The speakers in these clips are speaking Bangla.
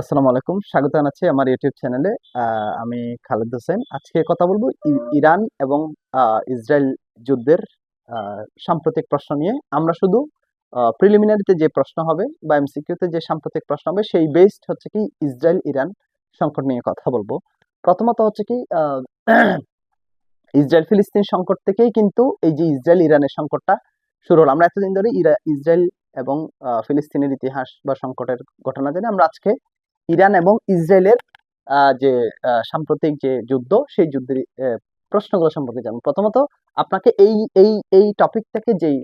আসসালামু আলাইকুম। স্বাগত জানাচ্ছি আমার ইউটিউব চ্যানেলে আমি খালেদ হোসেন। আজকে কথা বলব ইরান এবং ইসরায়েল যুদ্ধের সাম্প্রতিক প্রশ্ন নিয়ে। আমরা শুধু প্রিলিমিনারিতে যে প্রশ্ন হবে বা এমসিকিউতে যে সাম্প্রতিক প্রশ্ন হবে, সেই বেসড হচ্ছে কি ইসরায়েল ইরান সংকট নিয়ে কথা বলব। প্রথমত হচ্ছে কি ইসরায়েল ফিলিস্তিন সংকট থেকেই কিন্তু এই যে ইসরায়েল ইরানের সংকটটা শুরু হলো। আমরা এতদিন ধরে ইসরায়েল এবং ফিলিস্তিনের ইতিহাস বা সংকটের ঘটনা জানি আমরা আজকে ইরান এবং ইসরায়েলের যে সাম্প্রতিক যে যুদ্ধ, সেই যুদ্ধের প্রশ্নগুলো সম্পর্কে জানব। প্রথমত আপনাকে এই এই এই টপিক থেকে যেই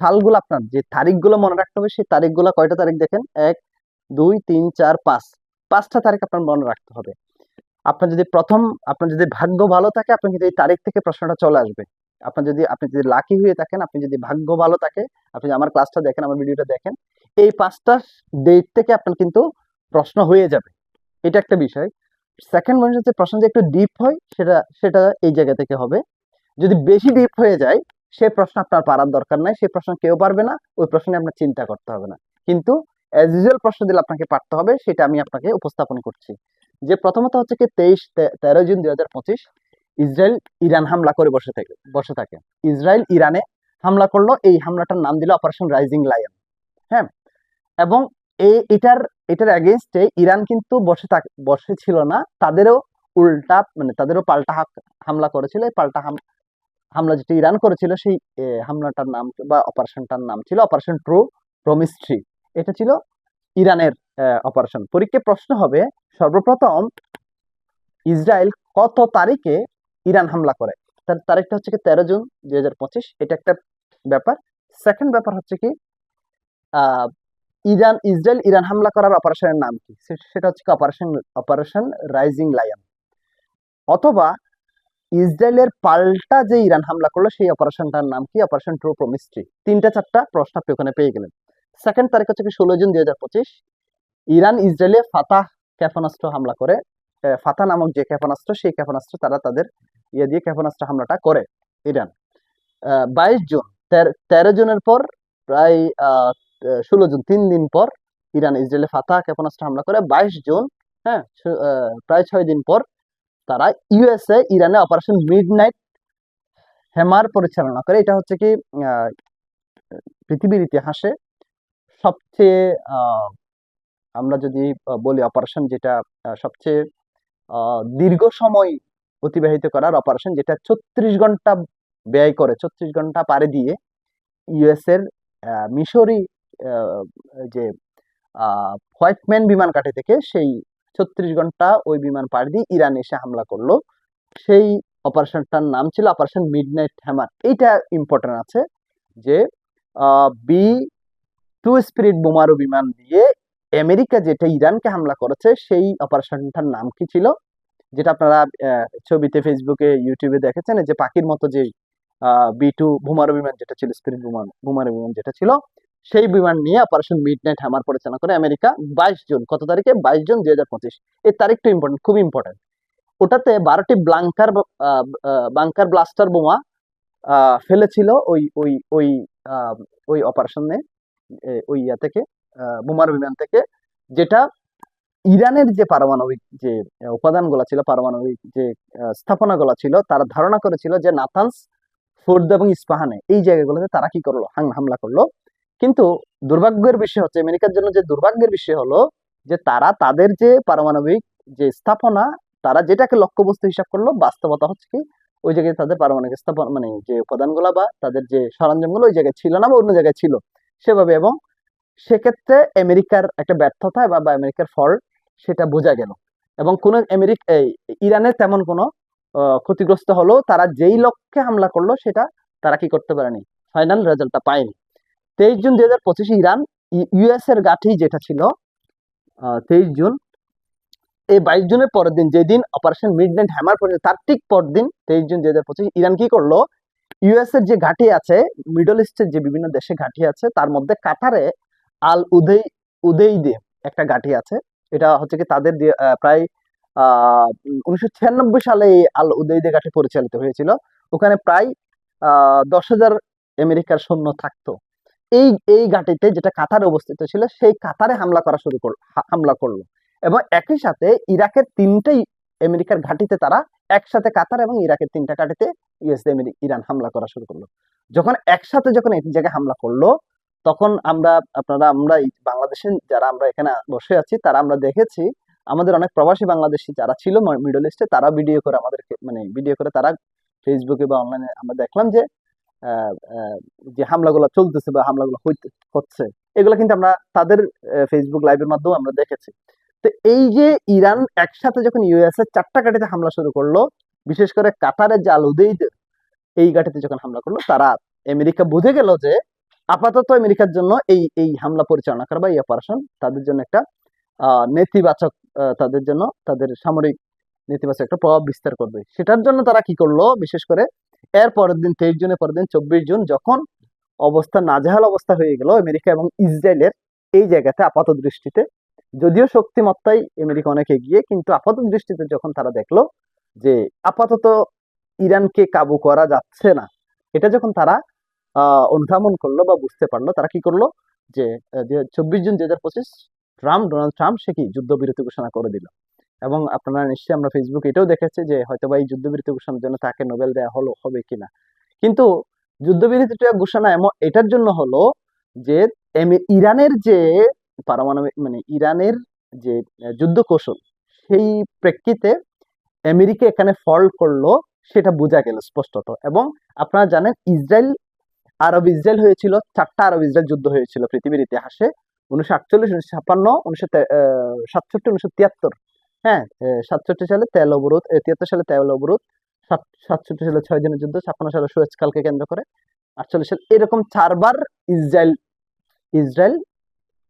সালগুলো আপনার, যে তারিখগুলো মনে রাখতে হবে, সেই তারিখগুলো কয়টা তারিখ দেখেন? এক, দুই, তিন, চার, পাঁচ। পাঁচটা তারিখ আপনার মনে রাখতে হবে। আপনার যদি প্রথম, আপনার যদি ভাগ্য ভালো থাকে, আপনার কিন্তু এই তারিখ থেকে প্রশ্নটা চলে আসবে। আপনার যদি, আপনি যদি লাকি হয়ে থাকেন, আপনি যদি ভাগ্য ভালো থাকে, আপনি আমার ক্লাসটা দেখেন, আমার ভিডিওটা দেখেন, এই পাঁচটা ডেট থেকে আপনার কিন্তু প্রশ্ন হয়ে যাবে। এটা একটা বিষয়। সেকেন্ড পয়েন্ট হচ্ছে প্রশ্ন যে একটু ডিপ হয়, সেটা সেটা এই জায়গা থেকে হবে। যদি বেশি ডিপ হয়ে যায় সেই প্রশ্ন আপনার পারার দরকার নাই সেই প্রশ্ন কেউ পারবে না, ওই প্রশ্ন আপনার চিন্তা করতে হবে না। কিন্তু অ্যাজ ইউজুয়াল প্রশ্ন দিলে আপনাকে পারতে হবে, সেটা আমি আপনাকে উপস্থাপন করছি। যে প্রথমত হচ্ছে কি, তেইশ তেরো জুন দুই হাজার পঁচিশ ইসরায়েল ইরান হামলা করে বসে থাকে বসে থাকে। ইসরায়েল ইরানে হামলা করল, এই হামলাটার নাম দিল অপারেশন রাইজিং লায়ন হ্যাঁ? এবং এই এটার এটার এগেনস্টে ইরান কিন্তু বসে থাক, বসে ছিল না, তাদেরও উল্টা মানে তাদেরও পাল্টা হামলা করেছিল। এই পাল্টা হাম- হামলা যেটা ইরান করেছিল, সেই হামলাটার নাম বা অপারেশনটার নাম ছিল অপারেশন ট্রু প্রমিস্ট্রি এটা ছিল ইরানের অপারেশন পরীক্ষায় প্রশ্ন হবে, সর্বপ্রথম ইসরায়েল কত তারিখে ইরান হামলা করে। তার তারিখটা হচ্ছে কি তেরো জুন দুই হাজার পঁচিশ। এটা একটা ব্যাপার। সেকেন্ড ব্যাপার হচ্ছে কি ইরান, ইসরায়েল, ইরান হামলা করার অপারেশনের নাম কি? সেটা হচ্ছে অপারেশন অপারেশন রাইজিং লায়ন অথবা ইসরায়েলের পাল্টা যে ইরান হামলা করল, সেই অপারেশনটার নাম কি? অপারেশন ট্রু প্রমিস্ট্রি তিনটা চারটা প্রশ্ন আপনি ওখানে পেয়ে গেলেন। সেকেন্ড তারিখ হচ্ছে কি ষোলো জুন দুই হাজার পঁচিশ। ইরান, ইসরায়েলে ফাতাহ ক্ষেপণাস্ত্র হামলা করে। ফাতা নামক যে ক্ষেপণাস্ত্র, সেই ক্ষেপণাস্ত্র তারা তাদের ইয়ে দিয়ে ক্ষেপণাস্ত্র হামলাটা করে ইরান। বাইশ জুন, তের- জুনের পর প্রায় ষোলো জুন, তিন দিন পর ইরান ইসরায়েলে ফাতা ক্ষেপণাস্ত্র হামলা করে। বাইশ জুন হ্যাঁ প্রায় ছয় দিন পর তারা ইউএসএ ইরানে অপারেশন মিড নাইট হেমার পরিচালনা করে। এটা হচ্ছে কি পৃথিবীর ইতিহাসে সবচেয়ে আমরা যদি বলি অপারেশন যেটা সবচেয়ে দীর্ঘ সময় অতিবাহিত করার অপারেশন যেটা ছত্রিশ ঘণ্টা ব্যয় করে, ছত্রিশ ঘণ্টা পাড়ি দিয়ে ইউএস এর মিশরি যে হোয়াইটম্যান বিমান ঘাঁটি থেকে সেই ছত্রিশ ঘণ্টা ওই বিমান পাড়ি দিয়ে ইরান এসে হামলা করল। সেই অপারেশনটার নাম ছিল অপারেশন মিডনাইট হ্যামার এইটা ইম্পর্টেন্ট আছে যে বি টু স্পিরিট বোমারু বিমান দিয়ে আমেরিকা যেটা ইরানকে হামলা করেছে সেই অপারেশনটার নাম কি ছিল? যেটা আপনারা ছবিতে ফেসবুকে ইউটিউবে দেখেছেন যে পাখির মতো যে বি টু বোমারু বিমান যেটা ছিল, স্পিরিট বোমারু বোমারু বিমান যেটা ছিল, সেই বিমান নিয়ে অপারেশন মিড নাইট হ্যামার পরিচালনা করে আমেরিকা বাইশ জুন, কত তারিখে? বাইশ জুন দুই হাজার পঁচিশ। এই তারিখটা ইম্পর্টেন্ট খুব ইম্পর্টেন্ট ওটাতে বারোটি ব্লাঙ্কার বাংকার ব্লাস্টার বোমা ফেলেছিল ওই ওই ওই ওই অপারেশনে ওই ইয়া থেকে বোমার বিমান থেকে, যেটা ইরানের যে পারমাণবিক যে উপাদানগুলো ছিল, পারমাণবিক যে স্থাপনাগুলো ছিল, তারা ধারণা করেছিল যে নাথানস, ফুর্দ এবং ইস্পাহানে এই জায়গাগুলোতে তারা কি করল? হামলা করল। কিন্তু দুর্ভাগ্যের বিষয় হচ্ছে, আমেরিকার জন্য যে দুর্ভাগ্যের বিষয় হলো যে তারা তাদের যে পারমাণবিক যে স্থাপনা, তারা যেটাকে লক্ষ্যবস্তু হিসাব করল, বাস্তবতা হচ্ছে কি? ওই জায়গায় তাদের পারমাণবিক স্থাপন মানে যে উপাদানগুলো বা তাদের যে সরঞ্জামগুলো ওই জায়গায় ছিল না বা অন্য জায়গায় ছিল। সেভাবে এবং সেক্ষেত্রে আমেরিকার একটা ব্যর্থতা বা আমেরিকার ফল্ট সেটা বোঝা গেল। এবং কোন আমেরিক ইরানের তেমন কোনো ক্ষতিগ্রস্ত হলো তারা যেই লক্ষ্যে হামলা করল সেটা তারা কি করতে পারেনি? ফাইনাল রেজাল্টটা পায়নি। তেইশ জুন দুই হাজার পঁচিশে ইরান ইউএস এর গাঠি যেটা ছিল তেইশ জুন, এই বাইশ জুনের পরের দিন যেদিন অপারেশন মিডনাইট হ্যামার পড়েছে, তার ঠিক পর দিন তেইশ জুন দুই হাজার পঁচিশ ইরান কি করল? ইউএস এর যে ঘাঁটি আছে মিডল ইস্টের যে বিভিন্ন দেশে ঘাঁটি আছে, তার মধ্যে কাতারে আল উদয় উদয়দে একটা ঘাঁটি আছে এটা হচ্ছে কি তাদের প্রায় উনিশশো সালে আল উদয়দে ঘাঁটি পরিচালিত হয়েছিল। ওখানে প্রায় দশ হাজার আমেরিকার সৈন্য থাকতো। এই এই ঘাটিতে যেটা কাতারে অবস্থিত ছিল, সেই কাতারে হামলা করা শুরু করল হামলা করল। এবং একই সাথে ইরাকের তিনটেই আমেরিকার ঘাটিতে তারা একসাথে কাতার এবং ইরাকের তিনটা ঘাটিতে ইউএসএ, ইরান হামলা করা শুরু করল। যখন একসাথে যখন এক জায়গায় হামলা করল তখন আমরা, আপনারা, আমরা বাংলাদেশে যারা আমরা এখানে বসে আছি, তারা আমরা দেখেছি, আমাদের অনেক প্রবাসী বাংলাদেশি যারা ছিল মিডল ইস্টে তারা ভিডিও করে আমাদেরকে মানে ভিডিও করে তারা ফেসবুকে বা অনলাইনে আমরা দেখলাম যে যে হামলাগুলো চলতেছে বা হামলাগুলো হচ্ছে, এগুলো কিন্তু আমরা তাদের ফেসবুক লাইভের মাধ্যমে আমরা দেখেছি। তো এই যে ইরান একসাথে যখন ইউএস এর চারটা ঘাটিতে হামলা শুরু করল, বিশেষ করে কাতারের যে আল উদেইদ এই ঘাটিতে যখন হামলা করল, তারা আমেরিকা বুঝে গেল যে আপাতত আমেরিকার জন্য এই এই হামলা পরিচালনা করা বা এই অপারেশন তাদের জন্য একটা নেতিবাচক তাদের জন্য তাদের সামরিক নেতিবাচক একটা প্রভাব বিস্তার করবে। সেটার জন্য তারা কি করল? বিশেষ করে এর পরের দিন, তেইশ জুনের পরের দিন, চব্বিশ জুন যখন অবস্থা নাজেহাল অবস্থা হয়ে গেল আমেরিকা এবং ইসরায়েলের এই জায়গাতে আপাত দৃষ্টিতে, যদিও শক্তিমত্তায় আমেরিকা অনেক এগিয়ে, কিন্তু আপাত দৃষ্টিতে যখন তারা দেখল যে আপাতত ইরানকে কাবু করা যাচ্ছে না, এটা যখন তারা অনুধাবন করল বা বুঝতে পারল, তারা কি করল? যে চব্বিশ জুন দুই হাজার পঁচিশ ট্রাম্প, ডোনাল্ড ট্রাম্প, সে কি যুদ্ধবিরতি ঘোষণা করে দিল? এবং আপনারা নিশ্চয়ই আমরা ফেসবুক এটাও দেখেছি যে, হয়তো বা এই যুদ্ধবিরতি ঘোষণার জন্য তাকে নোবেল দেওয়া হলো, হবে কিনা? কিন্তু যুদ্ধবিরতিটা ঘোষণা এমন, এটার জন্য হলো যে ইরানের যে পারমাণবিক মানে ইরানের যে যুদ্ধ কৌশল সেই প্রেক্ষিতে আমেরিকা এখানে ফল্ট করল, সেটা বোঝা গেল স্পষ্টত। এবং আপনারা জানেন, ইসরায়েল আরব ইসরায়েল হয়েছিল, চারটা আরব ইসরায়েল যুদ্ধ হয়েছিল পৃথিবীর ইতিহাসে। উনিশশো আটচল্লিশ, উনিশশো ছাপ্পান্ন, উনিশশো সাতষট্টি, উনিশশো তিয়াত্তর। হ্যাঁ সাতষট্টি সালে তেল অবরোধ তিয়াত্তর সালে তেল অবরোধ, সাত- সাতষট্টি সালে ছয় দিনের যুদ্ধ, ছাপ্পান্ন সালে সুয়েজকালকে কেন্দ্র করে, আটচল্লিশ সালে এরকম চারবার ইসরায়েল ইসরায়েল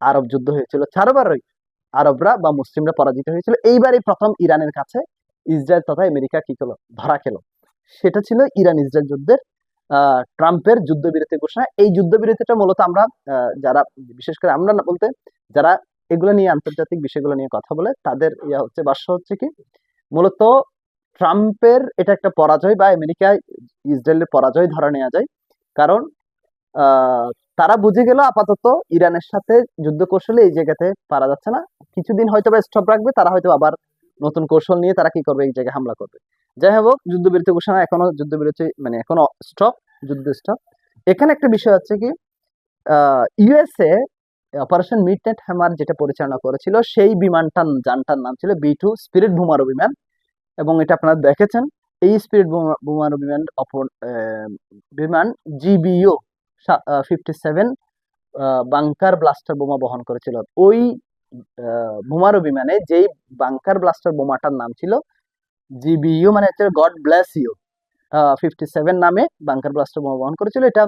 আরব যুদ্ধ হয়েছিল। চারবারই আরবরা বা মুসলিমরা পরাজিত হয়েছিল। এইবারই প্রথম ইরানের কাছে ইসরায়েল তথা আমেরিকা কি করল ধরা খেলো। সেটা ছিল ইরান ইসরায়েল যুদ্ধের ট্রাম্পের যুদ্ধবিরতি ঘোষণা। এই যুদ্ধবিরতিটা মূলত আমরা যারা, বিশেষ করে আমরা না বলতে, যারা এগুলো নিয়ে আন্তর্জাতিক বিষয়গুলো নিয়ে কথা বলে, তাদের ইয়া হচ্ছে ভাষ্য হচ্ছে কি, মূলত ট্রাম্পের এটা একটা পরাজয় বা আমেরিকায় ইসরায়েলের পরাজয় ধরা নেওয়া যায়। কারণ তারা বুঝে গেল আপাতত ইরানের সাথে যুদ্ধ কৌশলে এই জায়গাতে পারা যাচ্ছে না। কিছুদিন হয়তো বা স্টপ রাখবে, তারা হয়তো আবার নতুন কৌশল নিয়ে তারা কি করবে? এই জায়গায় হামলা করবে। যাই হোক, যুদ্ধবিরতি ঘোষণা, এখনও যুদ্ধবিরতি মানে এখনও স্টপ যুদ্ধ স্টপ এখানে একটা বিষয় হচ্ছে কি ইউএসএ অপারেশন মিডনাইট হ্যামার যেটা পরিচালনা করেছিল, সেই বিমানটার যানটার নাম ছিল বি টু স্পিরিট বোমারু বিমান এবং এটা আপনারা দেখেছেন, এই স্পিরিট বোমারু বিমান বিমান GBU fifty seven bunker blaster বোমা বহন করেছিল। ওই বোমারু বিমানে যেই বাংকার ব্লাস্টার বোমাটার নাম ছিল জিবিইউ মানে হচ্ছে God bless you fifty seven নামে বাংকার ব্লাস্টার বোমা বহন করেছিল। এটা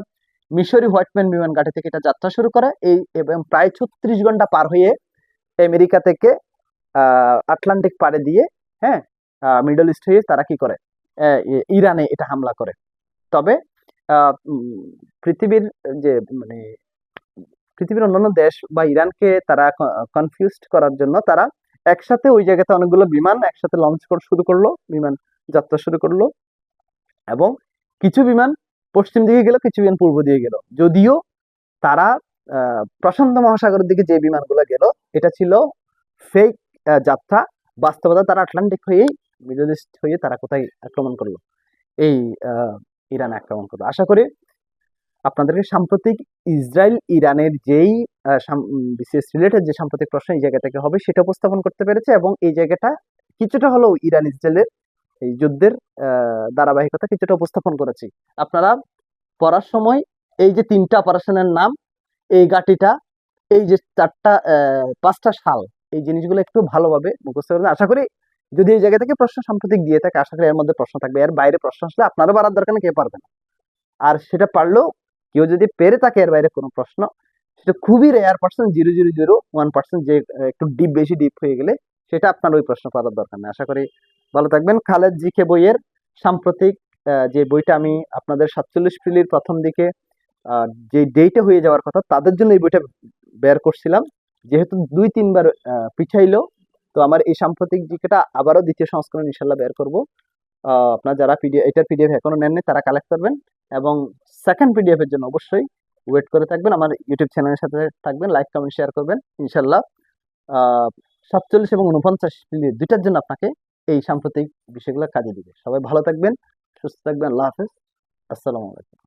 মিশরি হোয়াইটম্যান বিমান ঘাটি থেকে এটা যাত্রা শুরু করে। এই এবং প্রায় ছত্রিশ ঘণ্টা পার হয়ে আমেরিকা থেকে আটলান্টিক পাড়ে দিয়ে হ্যাঁ মিডল ইস্ট হয়ে তারা কি করে? ইরানে এটা হামলা করে। তবে পৃথিবীর যে মানে পৃথিবীর অন্যান্য দেশ বা ইরানকে তারা কনফিউজড করার জন্য তারা একসাথে ওই জায়গাতে অনেকগুলো বিমান একসাথে লঞ্চ করা, শুরু করল, বিমান যাত্রা শুরু করল এবং কিছু বিমান পশ্চিম দিকে গেল, কিছু বিমান পূর্ব দিকে গেল। যদিও তারা প্রশান্ত মহাসাগরের দিকে যে বিমানগুলো গেল, এটা ছিল ফেক যাত্রা। বাস্তবতা তারা আটলান্টিক হয়েই, মিডল ইস্ট হয়ে তারা কোথায় আক্রমণ করল? এই ইরান আক্রমণ করল। আশা করি আপনাদেরকে সাম্প্রতিক ইসরায়েল, ইরানের যেই বিশেষ রিলেটেড যে সাম্প্রতিক প্রশ্ন এই জায়গা থেকে হবে সেটা উপস্থাপন করতে পেরেছে এবং এই জায়গাটা কিছুটা হলেও ইরান, ইসরায়েলের এই যুদ্ধের ধারাবাহিকতা কিছুটা উপস্থাপন করেছি। আপনারা পড়ার সময় এই যে তিনটা অপারেশনের নাম, এই গাটিটা, এই যে চারটা পাঁচটা সাল এই জিনিসগুলো একটু ভালোভাবে মুখস্থ করবেন। আশা করি যদি এই জায়গা থেকে প্রশ্ন সাম্প্রতিক দিয়ে থাকে, আশা করি এর মধ্যে প্রশ্ন থাকবে। এর বাইরে প্রশ্ন আসলে আপনারও পারার দরকার নেই, কেউ পারবে না। আর সেটা পারলেও কেউ যদি পেরে থাকে এর বাইরে কোনো প্রশ্ন, সেটা খুবই rare percent zero zero zero one percent যে একটু ডিপ বেশি ডিপ হয়ে গেলে সেটা আপনার ওই প্রশ্ন করার দরকার নেই। আশা করি ভালো থাকবেন। খালেদ জি কে বইয়ের সাম্প্রতিক যে বইটা আমি আপনাদের সাতচল্লিশ ফিলির প্রথম দিকে যে ডেটে হয়ে যাওয়ার কথা, তাদের জন্য এই বইটা বের করছিলাম। যেহেতু দুই, তিনবার পিছাইলো তো আমার এই সাম্প্রতিক জিকেটা আবারও দ্বিতীয় সংস্করণ ইনশাল্লাহ বের করব। আপনার যারা পিডিএফ, এটার পিডিএফ এখনও নেননি, তারা কালেক্ট করবেন। এবং সেকেন্ড পিডিএফ এর জন্য অবশ্যই ওয়েট করে থাকবেন। আমার ইউটিউব চ্যানেলের সাথে থাকবেন লাইক কমেন্ট শেয়ার করবেন। ইনশাল্লাহ সাতচল্লিশ এবং উনপঞ্চাশ মিলিয়ে দুইটার জন্য আপনাকে এই সাম্প্রতিক বিষয়গুলো কাজে দিবে। সবাই ভালো থাকবেন, সুস্থ থাকবেন। আল্লাহ হাফেজ। আসসালামু আলাইকুম।